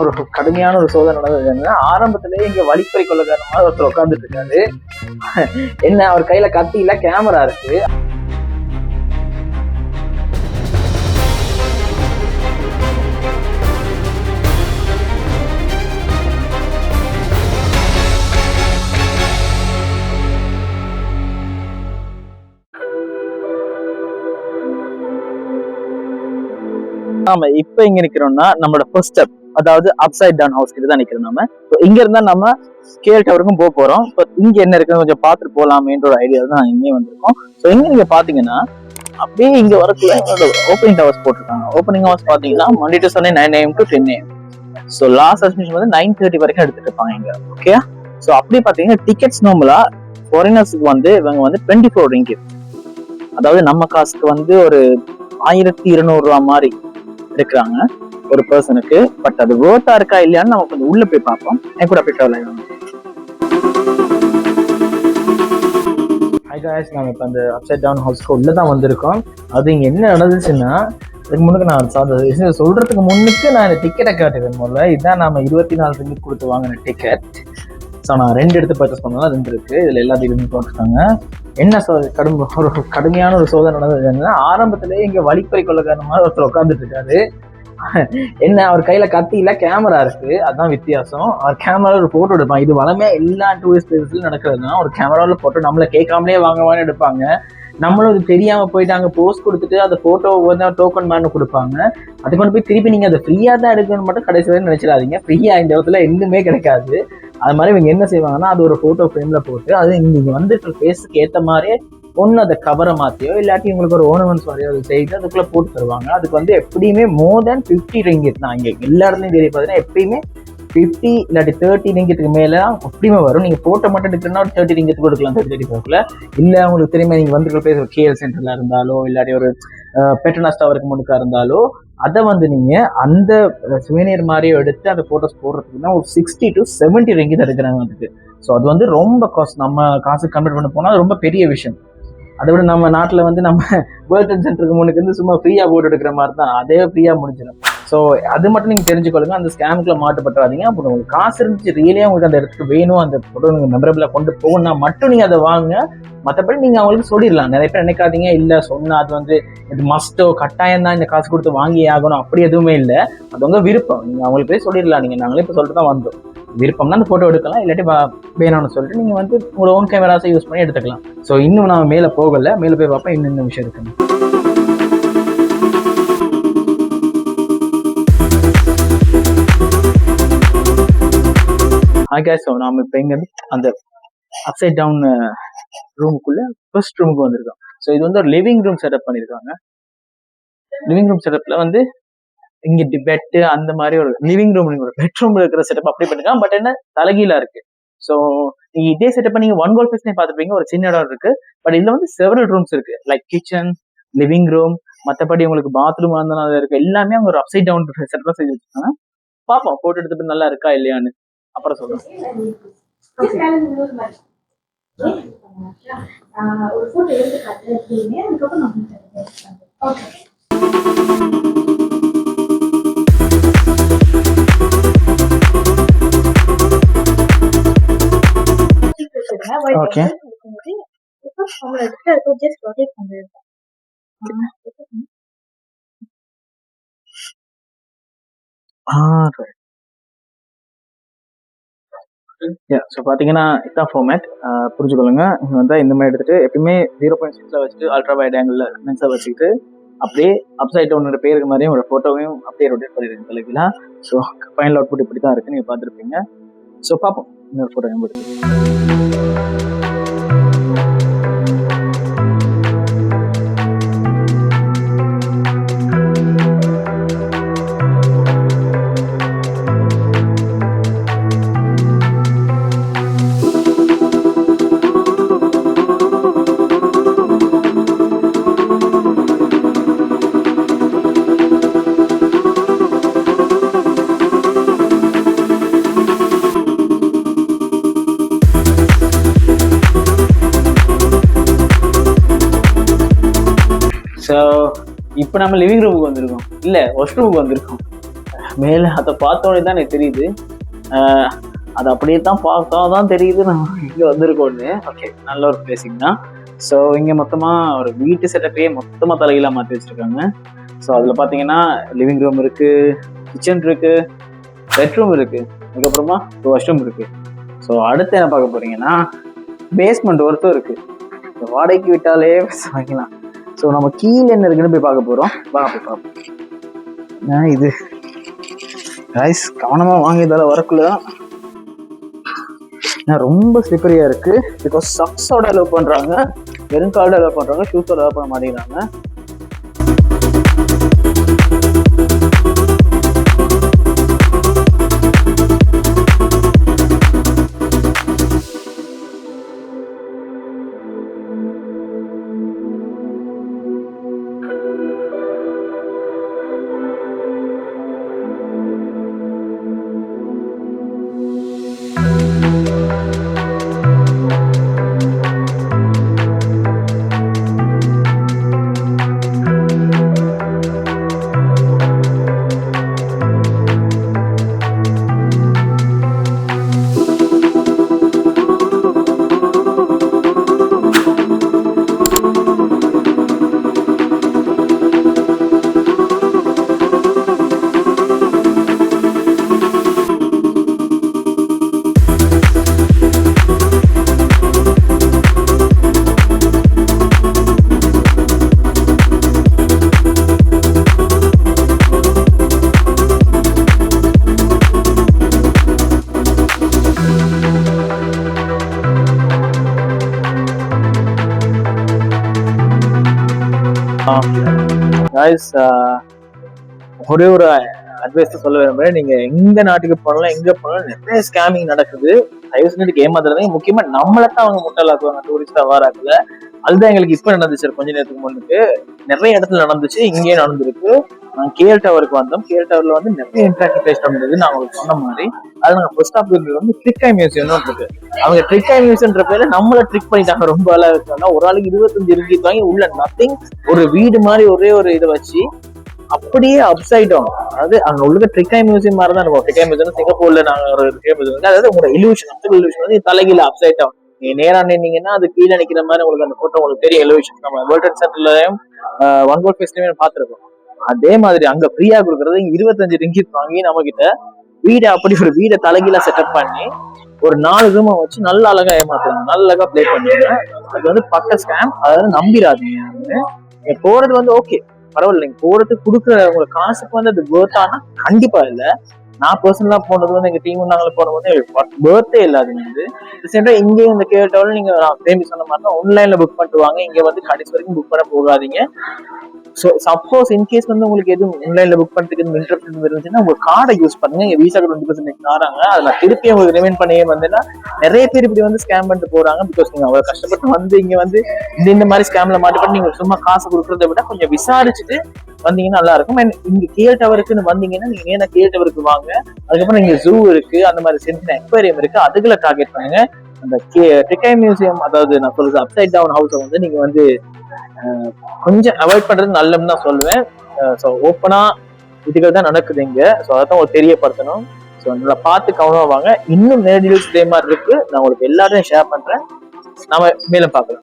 ஒரு கடுமையான ஒரு சோதனை நடந்தது என்னன்னா ஆரம்பத்திலேயே இங்க வழிப்பறி கொள்ளக்காரமா ஒருத்தர் உட்கார்ந்துட்டு இருக்காரு என்ன அவர் கையில கத்தி இல்ல கேமரா இருக்கு. நாம இப்ப இங்க நிக்கிறோம்னா நம்மளோட ஃபர்ஸ்ட் ஸ்டெப் அதாவது அப்சைட் டவுன் ஹவுஸ் கிட்ட தான் நிக்கிறோம் நம்ம இங்க இருந்தா நம்ம ஸ்கேல் டவருக்கும் போக போறோம். இப்போ இங்க என்ன இருக்குன்னு கொஞ்சம் பார்த்துட்டு போலாமேன்ற ஒரு ஐடியா தான் இங்கே வந்திருக்கோம். ஸோ இங்க நீங்க பாத்தீங்கன்னா அப்படியே இங்க வரக்குள்ள ஓப்பனிங் ஹவர்ஸ் போட்டிருக்காங்க. ஓப்பனிங் ஹவர்ஸ் பாத்தீங்கன்னா Monday to Sunday nine AM to ten AM so last admission வந்து நைன் தேர்ட்டி வரைக்கும் எடுத்துட்டு இருப்பாங்க இங்க. ஓகே ஸோ அப்படி பாத்தீங்கன்னா டிக்கெட்ஸ் நார்மலா ஃபாரினர்ஸுக்கு வந்து இவங்க வந்து டுவெண்ட்டி ஃபோர் ரிங்கிட் அதாவது நம்ம காசுக்கு வந்து ஒரு ஆயிரத்தி இருநூறு ரூபா மாதிரி இருக்கிறாங்க ஒரு பர்சனுக்கு பட் அது வேர்த்தா இருக்கா இல்லையான்னு நம்ம கொஞ்சம் உள்ள போய் பார்ப்போம். என் கூட போய் ட்ராவல் ஆகிடும் ஹை நம்ம இப்போ அந்த அப்சைட் டவுன் ஹவுஸ்க்கு உள்ளே தான் வந்திருக்கோம். அது இங்கே என்ன நடந்துச்சுன்னா இதுக்கு முன்னுக்கு நான் சார் சொல்கிறதுக்கு சொல்றதுக்கு முன்னுக்கு நான் இந்த டிக்கெட்டை காட்டுறேன் முதல்ல. இதுதான் நாம இருபத்தி நாலு ரிங்கிட் கொடுத்து வாங்கின டிக்கெட் ஸோ நான் ரெண்டு எடுத்து பர்ச்சேஸ் பண்ணலாம் ரெண்டு இருக்கு. இதுல எல்லாத்தையும் போட்டுருக்காங்க என்ன சோ கடும் ஒரு கடுமையான ஒரு சோதனை நடந்தது என்னன்னா ஆரம்பத்திலேயே இங்கே வழிப்பறி கொள்ளக்காரமா ஒருத்தர் உட்காந்துட்டு இருக்காரு. என்ன அவர் கையில கத்தி இல்ல கேமரா இருக்கு. அதான் வித்தியாசம். அவர் கேமரால ஒரு போட்டோ எடுப்பான் இது வளமே எல்லா டூரிஸ்ட் பிளேஸ்லயும் நடக்கிறது தான் ஒரு கேமராவில் போட்டோ நம்மள கேட்காமலே வாங்கவான்னு எடுப்பாங்க. நம்மளும் இது தெரியாம போயிட்டு அங்கே போஸ்ட் கொடுத்துட்டு அந்த போட்டோ வந்து டோக்கன் மேனு கொடுப்பாங்க. அது கொண்டு போய் திருப்பி நீங்க அதை ஃப்ரீயா தான் எடுக்கணும்னு மட்டும் கடைசி வரை நினைச்சிடாதீங்க. ஃப்ரீயா இந்த இடத்துல எதுவுமே கிடைக்காது. அது மாதிரி இவங்க என்ன செய்வாங்கன்னா அது ஒரு போட்டோ ஃப்ரேம்ல போட்டு அது நீங்க வந்துட்டு ஃபேஸுக்கு ஏற்ற மாதிரியே ஒன்று அதை கவரை மாற்றியோ இல்லாட்டி உங்களுக்கு ஒரு ஓனமெண்ட்ஸ் மாதிரியோ அது செய்து அதுக்குள்ளே போட்டு தருவாங்க. அதுக்கு வந்து எப்படியுமே மோர் தேன் ஃபிஃப்டி ரிங்கிட் தான். இங்கே எல்லா இடத்துலையும் தெரிய பார்த்தீங்கன்னா எப்பயுமே ஃபிஃப்டி இல்லாட்டி தேர்ட்டி ரிங்கிட்டுக்கு மேலே எப்படியுமே வரும். நீங்கள் போட்டோ மட்டும் எடுக்கணும்னா ஒரு தேர்ட்டி ரிங்கிட் கொடுக்கலாம் தேர்ட்டி தேர்ட்டி ஃபோர்ல இல்லை உங்களுக்கு தெரியுமா நீங்கள் வந்துருக்க ஒரு கேஎல் சென்டரில் இருந்தாலோ இல்லாட்டி ஒரு பெட்ரோனாஸ் டவருக்கு முன்னுக்கா இருந்தாலோ அதை வந்து நீங்கள் அந்த சுவீனியர் மாதிரியே எடுத்து அந்த ஃபோட்டோஸ் போடுறதுக்குன்னா ஒரு சிக்ஸ்டி டு செவன்ட்டி ரிங்கிட் எடுக்கிறாங்க அதுக்கு. ஸோ அது வந்து ரொம்ப காஸ்ட் நம்ம காசு கம்ப்ளீட் பண்ண போனால் அது ரொம்ப பெரிய விஷயம். அதை விட நம்ம நாட்டில் வந்து நம்ம வேர்ல்ட் ட்ரேட் சென்டருக்கு முன்னுக்கு வந்து சும்மா ஃப்ரீயாக போட்டு எடுக்கிற மாதிரி தான் அதே ஃப்ரீயாக முடிஞ்சிடும். ஸோ அது மட்டும் நீங்கள் தெரிஞ்சுக்கொள்ளுங்க. அந்த ஸ்கேமுக்குள்ள மாட்டுப்பட்டுறாதீங்க. அப்புறம் உங்களுக்கு காசு இருந்துச்சு ரியலே உங்களுக்கு அந்த இடத்துக்கு வேணும் அந்த ஃபோட்டோ நீங்கள் மெமரபிளாக கொண்டு போகணும்னா மட்டும் நீங்கள் அதை வாங்க மற்றபடி நீங்கள் அவங்களுக்கு சொல்லிடலாம். நிறைய பேர் நினைக்காதீங்க. இல்லை சொன்னால் அது வந்து இது மஸ்ட்டோ கட்டாயம் தான் இந்த காசு கொடுத்து வாங்கி ஆகணும். அப்படி எதுவுமே இல்லை. அது உங்கள் விருப்பம். நீங்கள் அவங்களுக்கு போய் சொல்லிடலாம். நீங்கள் நாங்களே இப்போ சொல்லிட்டு தான் வந்தோம். விருப்பம்னா அந்த ஃபோட்டோ எடுக்கலாம். இல்லாட்டி வேணும்னு சொல்லிட்டு நீங்கள் வந்து உங்களோட ஓன் கேமராஸை யூஸ் பண்ணி எடுத்துக்கலாம். ஸோ இன்னும் நான் மேலே போகல. மேலே போய் பார்ப்பேன் இன்னும் இந்த விஷயம் இருக்குன்னு. ஆகே ஸோ நாம இப்போ எங்க அந்த அப்சைட் டவுன் ரூமுக்குள்ள ஃபர்ஸ்ட் ரூமுக்கு வந்திருக்கோம். ஸோ இது வந்து ஒரு லிவிங் ரூம் செட்டப் பண்ணியிருக்காங்க லிவிங் ரூம் செட்டப்பில் வந்து இங்க பெட்டு அந்த மாதிரி ஒரு லிவிங் ரூம் ஒரு பெட்ரூம் இருக்கிற செட்டப் அப்படி பண்ணுங்க பட் என்ன? தலகீழா இருக்கு. ஸோ நீங்க இதே செட்டப் நீங்க ஒன் கோல் ஃபேஸ்னே பார்த்துருப்பீங்க. ஒரு சின்ன இடம் இருக்கு. பட் இதுல வந்து செவரல் ரூம்ஸ் இருக்கு. லைக் கிச்சன் லிவிங் ரூம் மற்றபடி உங்களுக்கு பாத்ரூம் அந்த மாதிரி இருக்கு. எல்லாமே அவங்க ஒரு அப்சைட் டவுன் செட்டப் செஞ்சு வச்சிருக்காங்க. பார்ப்போம். போட்டோ எடுத்துட்டு நல்லா இருக்கா இல்லையான்னு. அப்புறம் சொல்றேன் ஒரு ஃபோட்டோ எடுத்து காட்டுறேன் அதுக்கப்புறம் நான் ஜஸ்ட் ரொட்டேட் பண்ணுறது ஸோ பார்த்தீங்கன்னா இதான் ஃபார்மேட் புரிஞ்சுக்கொள்ளுங்க. இங்க வந்து இந்த மாதிரி எடுத்துட்டு எப்பயுமே ஜீரோ பாயிண்ட் சிக்ஸில் வச்சுட்டு அல்ட்ரா வைட் ஆங்கிளில் லென்ஸை வச்சுக்கிட்டு அப்படியே அப்சைட் டவுனோட பேருக்கு மாதிரியும் ஒரு ஃபோட்டோவையும் அப்படியே ரொட்டேட் பண்ணிடுங்க தலைவிலாம் ஸோ ஃபைனல் அவுட்புட் இப்படி தான் இருக்குன்னு நீங்கள் பார்த்துருப்பீங்க. ஸோ பார்ப்போம் இன்னொரு ஃபோட்டோ எடுத்து இப்போ நம்ம லிவிங் ரூமுக்கு வந்திருக்கோம். இல்லை ஒஸ்ட் ரூமுக்கு வந்திருக்கோம். மேலே அதை பார்த்தோன்னே தான் எனக்கு தெரியுது. அதை அது அப்படியே தான் பார்த்தா தான் தெரியுது. நம்ம இங்கே வந்திருக்கோன்னு ஓகே நல்ல ஒரு பிளேசிங் தான். ஸோ இங்கே மொத்தமாக ஒரு வீட்டு செட்டப்பையே மொத்தமாக தலைகீழாக மாற்றி வச்சுருக்காங்க. ஸோ அதில் பார்த்தீங்கன்னா லிவிங் ரூம் இருக்குது கிச்சன் இருக்குது பெட்ரூம் இருக்குது அதுக்கப்புறமா ஒரு வாஷ்ரூம் இருக்குது ஸோ அடுத்து என்ன பார்க்க போகிறீங்கன்னா பேஸ்மெண்ட் ஒருத்தர் இருக்குது வாடகைக்கு விட்டாலே வாங்கிக்கலாம் ஸோ நம்ம கீழே என்ன இருக்குன்னு போய் பார்க்க போகிறோம் வாங்க போய் பார்ப்போம். என்ன இது? ரைஸ் கவனமாக வாங்கியதால வரக்குள்ள. ஏன்னா ரொம்ப ஸ்லிப்பரியாக இருக்குது பிகாஸ் சக்ஸோட அலோவ் பண்ணுறாங்க வெறும் கார்டு அலோவ் பண்ணுறாங்க ஷூஸோட அலோவ் பண்ண மாட்டேங்கிறாங்க. கைஸ் uh, ஒரே ஒரு அட்வைஸ் சொல்ல விரும்புறேன். நீங்க எங்க நாட்டுக்கு போனாலும் எங்க போனாலும் நிறைய ஸ்கேமிங் நடக்குது. தயவு செஞ்சு ஏமாத்துறதுங்க முக்கியமா நம்மளை தான் அவங்க முட்டாளாக்குவாங்க டூரிஸ்டா வாராக்குல. அதுதான் எங்களுக்கு இப்ப நடந்துச்சு. கொஞ்ச நேரத்துக்கு முன்னுக்கு. நிறைய இடத்துல நடந்துச்சு. இங்கேயும் நடந்திருக்கு. கேஎல் டவருக்கு வந்தோம். கேஎல் டவர்ல வந்து நிறைய இன்ட்ராக்டிவ் பிளேஸ் நடந்தது நான் உங்களுக்கு சொன்ன மாதிரி. அது நாங்கள் ஃபர்ஸ்ட் ஆஃப் வந்து ட்ரிக்காய் மியூசியம்னு இருக்கு. அவங்க ட்ரிக்காய் மியூசியம்ன்ற பேர்ல நம்மள ட்ரிக் பண்ணிட்டாங்க. ரொம்ப அழகா இருக்காங்க. ஒரு ஆளுக்கு இருபத்தஞ்சு ரிங்கிட் வாங்கி உள்ள நத்திங் ஒரு வீடு மாதிரி ஒரே ஒரு இதை வச்சு அப்படியே அப்சைட் டவுன் அதாவது அங்க உள்ள ட்ரிக்காய் மியூசியம் மாதிரி தான் இருக்கும். ட்ரிக்காய் மியூசியம் சிங்கப்பூர்ல நாங்க ஒரு ட்ரிக்காய் மியூசியம் அதாவது உங்களோட இலுவேஷன் அப்சல் இலுவிஷன் வந்து தலைகீழ அப்சைட் டவுன் நீங்க நேரா நின்னீங்கன்னா அது கீழே நிக்கிற மாதிரி உங்களுக்கு அந்த போட்டோ உங்களுக்கு தெரியும். எலிவேஷன் நம்ம வேர்ல்ட் சென்டர்லயும் ஒன் கோல் ஃபெஸ்டிவல் பார்த்துருக்கோம். அதே மாதிரி அங்க ஃப்ரீயா கொடுக்கறது இருபத்தஞ்சு ரிங்கிட் வாங்கி நம்ம கிட்ட வீடை அப்படி ஒரு வீடை தலைகீழ செட்டப் பண்ணி ஒரு நாலு ரூமை வச்சு நல்ல அழகா ஏமாத்துறாங்க நல்ல அழகா ப்ளே பண்ணுங்க அது வந்து பக்க ஸ்கேம் அதாவது நம்பிடாதீங்க நீங்க போறது வந்து ஓகே பரவாயில்ல. நீங்க போறது கொடுக்குற உங்க காசுக்கு வந்து அது worth ஆனா கண்டிப்பா இல்ல. நான் பர்சனலா போனது வந்து எங்க டீம் நாங்கள போனது வந்து பேர்த்தே இல்லாது வந்து. ரீசெண்டா இங்கேயும் இந்த கேட்டாலும் நீங்க நான் திரும்பி சொன்ன மாதிரி தான் ஆன்லைன்ல புக் பண்ணிட்டு வாங்க. இங்க வந்து கடைசி வரைக்கும் புக் பண்ண போகாதீங்க. ஸோ சப்போஸ் இன்கேஸ் வந்து உங்களுக்கு எதுவும் ஆன்லைன்ல புக் பண்ணுறதுக்கு இன்ட்ரெஸ்ட் இருந்துச்சுன்னா உங்க கார்டை யூஸ் பண்ணுங்க. எங்க விசா டுவெண்ட்டி பர்சன்ட் தராங்க அதுல திருப்பி உங்களுக்கு ரிமைண்ட் பண்ணியே வந்தேன்னா நிறைய பேர் இப்படி வந்து ஸ்கேம் பண்ணிட்டு போறாங்க. பிகாஸ் நீங்க அவ்வளோ கஷ்டப்பட்டு வந்து இங்க வந்து இந்த இந்த மாதிரி ஸ்கேம்ல மாட்டிப்பட்டு நீங்க சும்மா காசு கொடுக்குறத விட கொஞ்சம் விசாரிச்சுட்டு வந்தீங்கன்னா நல்லா இருக்கும். அண்ட் இங்க கேஎல் டவருக்குன்னு வந்தீங்கன்னா நீங்க ஏன்னா கேஎல் டவருக்கு வாங்க? அதுக்கப்புறம் இங்க ஜூ இருக்கு அந்த மாதிரி சின்ன எக்வேரியம் இருக்கு. அதுக்குள்ள டார்கெட் பண்ணுங்க. அந்த டிக்காய் மியூசியம் அதாவது நான் சொல்றது அப்சைட் டவுன் ஹவுஸை வந்து நீங்க வந்து கொஞ்சம் அவாய்ட் பண்றது நல்லதுன்னு தான் சொல்லுவேன். ஸோ ஓப்பனா இதுகள் தான் நடக்குது இங்க. ஸோ அதை தான் உங்களுக்கு தெரியப்படுத்தணும். ஸோ நல்லா பார்த்து கவனமாக வாங்க. இன்னும் நேரடியில் இதே மாதிரி இருக்கு. நான் உங்களுக்கு எல்லாரையும் ஷேர் பண்றேன். நாம மேலும் பார்க்கலாம்.